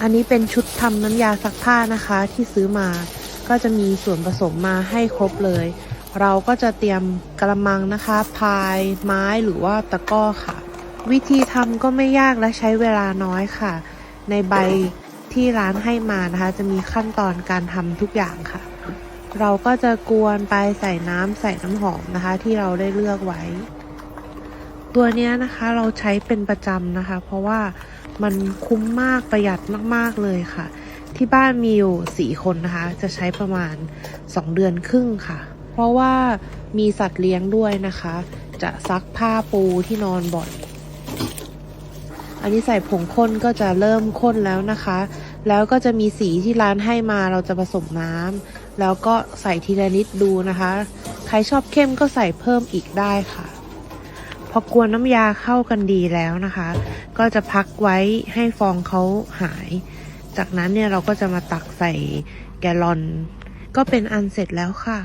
อันนี้เป็นชุดทำน้ำยาซักผ้านะคะที่ซื้อมา ก็จะมีส่วนผสมมาให้ครบเลย เราก็จะเตรียมกระมังนะคะ พายไม้หรือว่าตะก้อค่ะ วิธีทำก็ไม่ยากและใช้เวลาน้อยค่ะ ในใบที่ร้านให้มานะคะ จะมีขั้นตอนการทำทุกอย่างค่ะ เราก็จะกวนไปใส่น้ำใส่น้ำหอมนะคะ ที่เราได้เลือกไว้ ตัวนี้นะคะเราใช้เป็นประจำนะคะ เพราะว่า มันคุ้มมากประหยัดมากๆเลยค่ะ ที่บ้านมีอยู่สี่คนนะคะ จะใช้ประมาณสองเดือนครึ่งค่ะ เพราะว่ามีสัตว์เลี้ยงด้วยนะคะ จะซักผ้าปูที่นอนบ่อย อันนี้ใส่ผงข้นก็จะเริ่มข้นแล้วนะคะ แล้วก็จะมีสีที่ร้านให้มาเราจะผสมน้ำแล้วก็ใส่ทีละนิดดูนะคะ ใครชอบเข้มก็ใส่เพิ่มอีกได้ค่ะ พอกวนน้ำยาเข้ากันดีแล้วนะคะ ก็จะพักไว้ให้ฟองเขาหาย จากนั้นเนี่ยเราก็จะมาตักใส่แกลลอน ก็เป็นอันเสร็จแล้วค่ะ